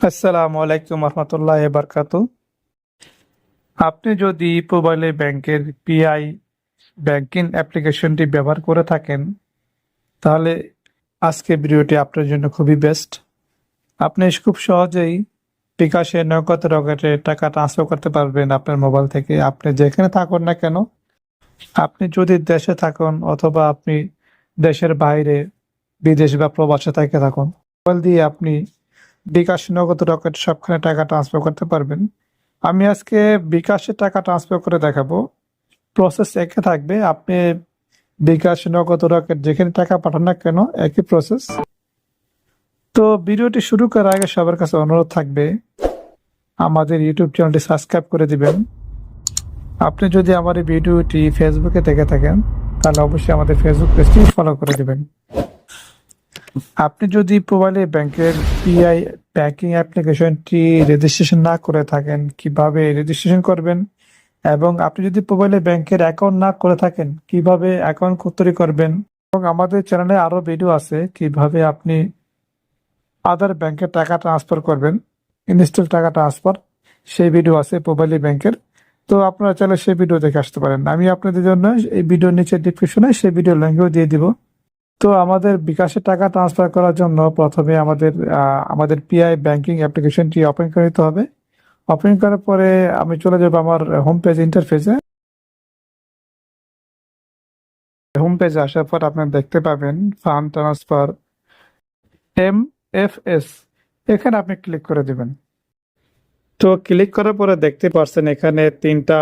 আসসালামু আলাইকুম রহমতুল্লাহ বারকাত। আপনি যদি মোবাইলে ব্যাংকের পিআই ব্যাংকিং অ্যাপ্লিকেশনটি ব্যবহার করে থাকেন, তাহলে আজকে ভিডিওটি আপনার জন্য খুবই বেস্ট। আপনি খুব সহজেই বিকাশে নগদ রকেটে টাকা ট্রান্সফার করতে পারবেন আপনার মোবাইল থেকে। আপনি যেখানে থাকুন না কেন, আপনি যদি দেশে থাকুন অথবা আপনি দেশের বাইরে, বিদেশ বা প্রবাসে থেকে থাকুন, মোবাইল দিয়ে আপনি বিকাশ নগদ রকেট সবখানে টাকা ট্রান্সফার করতে পারবেন। আমি আজকে বিকাশে টাকা ট্রান্সফার করে দেখাবো। প্রসেস একে থাকবে। আপনি বিকাশ নগদ রকেট যেখানে টাকা পাঠান না কেন, একই প্রসেস তো ভিডিওটি শুরু করার আগে সবার কাছে অনুরোধ থাকবে, আমাদের ইউটিউব চ্যানেলটি সাবস্ক্রাইব করে দিবেন। আপনি যদি আমার এই ভিডিওটি ফেসবুকে দেখে থাকেন, তাহলে অবশ্যই আমাদের ফেসবুক পেজটি ফলো করে দিবেন। আপনি যদি মোবাইলে ব্যাংকের পিআই ব্যাংকিং অ্যাপ্লিকেশনটি রেজিস্ট্রেশন না করে থাকেন, কীভাবে রেজিস্ট্রেশন করবেন? এবং আপনি যদি মোবাইলে ব্যাংকের অ্যাকাউন্ট না করে থাকেন, কীভাবে অ্যাকাউন্ট তৈরি করবেন? এবং আমাদের চ্যানেলে আরও ভিডিও আছে, কীভাবে আপনি আদার ব্যাংকের টাকা ট্রান্সফার করবেন ইনস্টল টাকা ট্রান্সফার সেই ভিডিও আছে মোবাইলে ব্যাংকের। তো আপনারা চাইলে সেই ভিডিও দেখে আসতে পারেন। আমি আপনাদের জন্য এই ভিডিওর নিচে ডিসক্রিপশনে সেই ভিডিও লিঙ্কও দিয়ে দিব। তো আমাদের বিকাশে টাকা ট্রান্সফার করার জন্য প্রথমে আমাদের আমাদের পিআই ব্যাংকিং অ্যাপ্লিকেশনটি ওপেন করে নিতে হবে। ওপেন করার পরে আমি চলে যাব আমার হোম পেজ ইন্টারফেসে হোম পেজে আসার পর আপনারা দেখতে পাবেন fund transfer M F S এখানে আপনি ক্লিক করে দিবেন। তো ক্লিক করার পরে দেখতে পারছেন এখানে তিনটা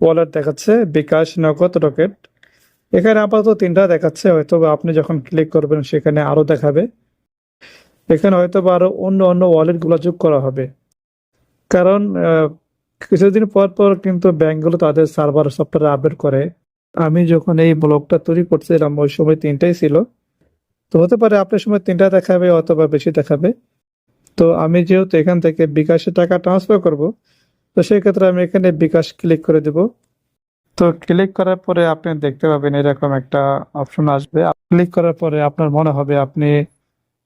ওয়ালেট দেখাচ্ছে, বিকাশ, নগদ, রকেট। এখানে আপাতত তিনটা দেখাচ্ছে হয়তো আপনি যখন ক্লিক করবেন সেখানে আরও দেখাবে। এখানে হয়তো বা আরও অন্য অন্য ওয়ালেটগুলো যোগ করা হবে। কারণ কিছুদিন পর পর কিন্তু ব্যাংকগুলো তাদের সার্ভার সফটওয়্যার আপডেট করে। আমি যখন এই ব্লগটা তৈরি করছিলাম, ওই সময় তিনটাই ছিল। তো হতে পারে আপনার সময় তিনটা দেখাবে অথবা বেশি দেখাবে। তো আমি যেহেতু এখান থেকে বিকাশে টাকা ট্রান্সফার করব, তো সেই ক্ষেত্রে আমি এখানে বিকাশ ক্লিক করে দেব। তো ক্লিক করার পরে আপনি দেখতে পাবেন এরকম একটা অপশন আসবে। ক্লিক করার পরে আপনার মনে হবে আপনি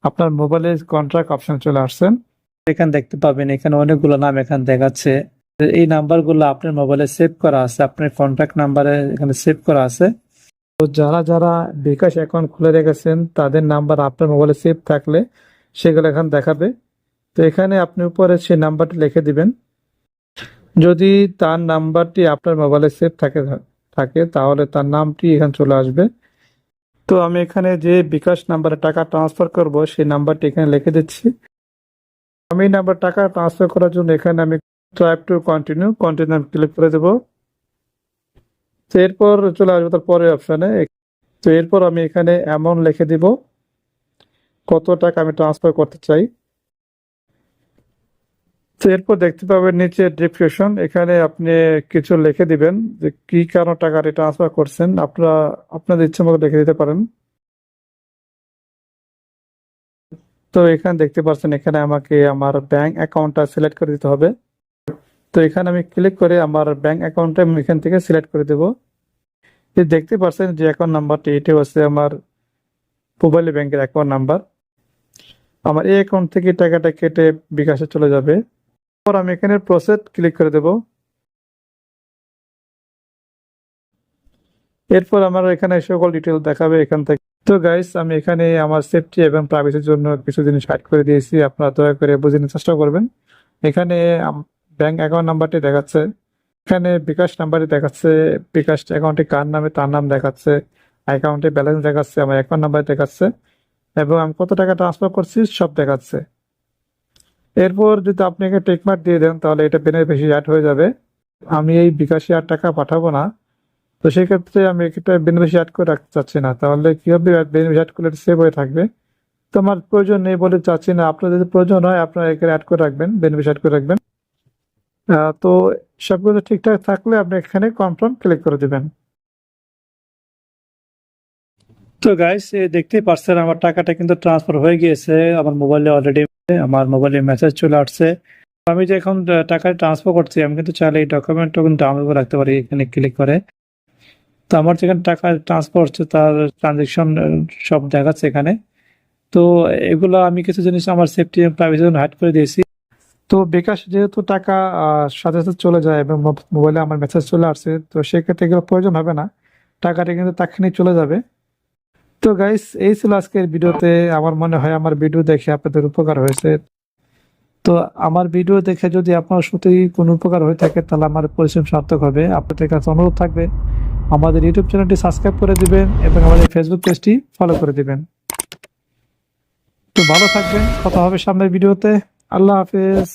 আপনার মোবাইলের কন্ট্রাক্ট অপশন চলে আসছেন এখানে দেখতে পাবেন এখানে অনেকগুলো নাম এখানে দেখাচ্ছে। এই নাম্বারগুলো আপনার মোবাইলে সেভ করা আছে, আপনার কন্ট্যাক্ট নাম্বারে এখানে সেভ করা আছে। তো যারা যারা বিকাশ অ্যাকাউন্ট খুলে রেখেছেন, তাদের নাম্বার আপনার মোবাইলে সেভ থাকলে সেগুলো এখানে দেখাবে। তো এখানে আপনি উপরে সেই নাম্বারটি লিখে দিবেন। যদি তার নাম্বারটি আপনার মোবাইলে সেভ থাকে থাকে, তাহলে তার নামটি এখানে চলে আসবে। তো আমি এখানে যে বিকাশ নাম্বারে টাকা ট্রান্সফার করব, সেই নাম্বারটি এখানে লিখে দিচ্ছি। আমি নাম্বার টাকা ট্রান্সফার করার জন্য এখানে আমি ট্রাইপ টু কন্টিনিউ কন্টিনিউ আমি ক্লিক করে দেবো। তো এরপর চলে আসব তার পরের অপশানে তো এরপর আমি এখানে অ্যামাউন্ট লিখে দিব। কত টাকা আমি ট্রান্সফার করতে চাই। তো এরপর দেখতে পাবেন নিচে ডিসক্রিপশন এখানে আপনি কিছু লিখে দিবেন যে কি কারণে টাকাটি ট্রান্সফার করছেন। আপনারা, আপনাদের ইচ্ছে মতো লিখে দিতে পারেন। তো এখানে দেখতে পাচ্ছেন, এখানে আমাকে আমার ব্যাংক অ্যাকাউন্টটা সিলেক্ট করে দিতে হবে। তো এখানে আমি ক্লিক করে আমার ব্যাংক অ্যাকাউন্টটা আমি এখান থেকে সিলেক্ট করে দেব। দেখতে পাচ্ছেন যে অ্যাকাউন্ট নাম্বারটি এটি হচ্ছে আমার মোবাইল ব্যাংকের অ্যাকাউন্ট নাম্বার আমার এই অ্যাকাউন্ট থেকে টাকাটা কেটে বিকাশে চলে যাবে। তারপর আমি এখানে প্রসেস ক্লিক করে দেব। এরপর আমার এখানে সকল ডিটেল দেখাবে এখান থেকে। তো গাইস আমি এখানে আমার সেফটি এবং প্রাইভেসির জন্য কিছু জিনিস হাইড করে দিয়েছি। আপনারা দয়া করে বুঝে নিতে চেষ্টা করবেন। এখানে ব্যাংক অ্যাকাউন্ট নাম্বারটি দেখাচ্ছে। এখানে বিকাশ নাম্বারটি দেখাচ্ছে। বিকাশ অ্যাকাউন্টে কার নামে? তার নাম দেখাচ্ছে। অ্যাকাউন্টে ব্যালেন্স দেখাচ্ছে। আমার অ্যাকাউন্ট নাম্বার দেখাচ্ছে। এবং আমি কত টাকা ট্রান্সফার করছি? সব দেখাচ্ছে। এরপর যদি আপনি একে টেকমার্ক দিয়ে দেন, তাহলে এটা বেনিফিশি অ্যাড হয়ে যাবে। আমি এই বিকাশে আর টাকা পাঠাবো না। তো সেক্ষেত্রে আমি এটা বেনিফিশি অ্যাড করে রাখতে চাচ্ছি না। তাহলে কি হবে বেনিফিশি অ্যাড করলে সেভ হয়ে থাকবে? তো আমার প্রয়োজন নেই বলে চাচ্ছি না। আপনার যদি প্রয়োজন হয়, আপনারা এখানে অ্যাড করে রাখবেন বেনিফিশি অ্যাড করে রাখবেন। তো সবকিছু ঠিকঠাক থাকলে আপনি এখানে কনফার্ম ক্লিক করে দেবেন। তো গাইস দেখতেই পারছেন আমার টাকাটা কিন্তু ট্রান্সফার হয়ে গিয়েছে। আমার মোবাইলে অলরেডি আমার মোবাইলে মেসেজ চলে আসছে। আমি যে এখন টাকা ট্রান্সফার করছি, আমি কিন্তু চাইলে এই ডকুমেন্টটা কিন্তু করে রাখতে পারি, এখানে ক্লিক করে। তো আমার যেখানে টাকা ট্রান্সফার হচ্ছে, তার ট্রানজেকশন সব দেখাচ্ছে এখানে। তো এগুলো আমি কিছু জিনিস আমার সেফটি জন্য হাইড করে দিয়েছি। তো বিকাশ যেহেতু টাকা সাথে সাথে চলে যায় এবং মোবাইলে আমার মেসেজ চলে আসছে, তো সেক্ষেত্রে এগুলো প্রয়োজন হবে না। টাকাটা কিন্তু তাৎক্ষণিক চলে যাবে। তো গাইস এই ছিল আজকের ভিডিওতে। আমার মনে হয় আমার ভিডিও দেখে আপনাদের উপকার হয়েছে। তো আমার ভিডিও দেখে যদি আপনার সত্যি কোনো উপকার হয়ে থাকে, তাহলে আমার পরিশ্রম সার্থক হবে। আপনাদের কাছে অনুরোধ থাকবে, আমাদের ইউটিউব চ্যানেলটি সাবস্ক্রাইব করে দিবেন এবং আমাদের ফেসবুক পেজটি ফলো করে দিবেন। তো ভালো থাকবেন, কথা হবে সামনের ভিডিওতে। আল্লাহ হাফেজ।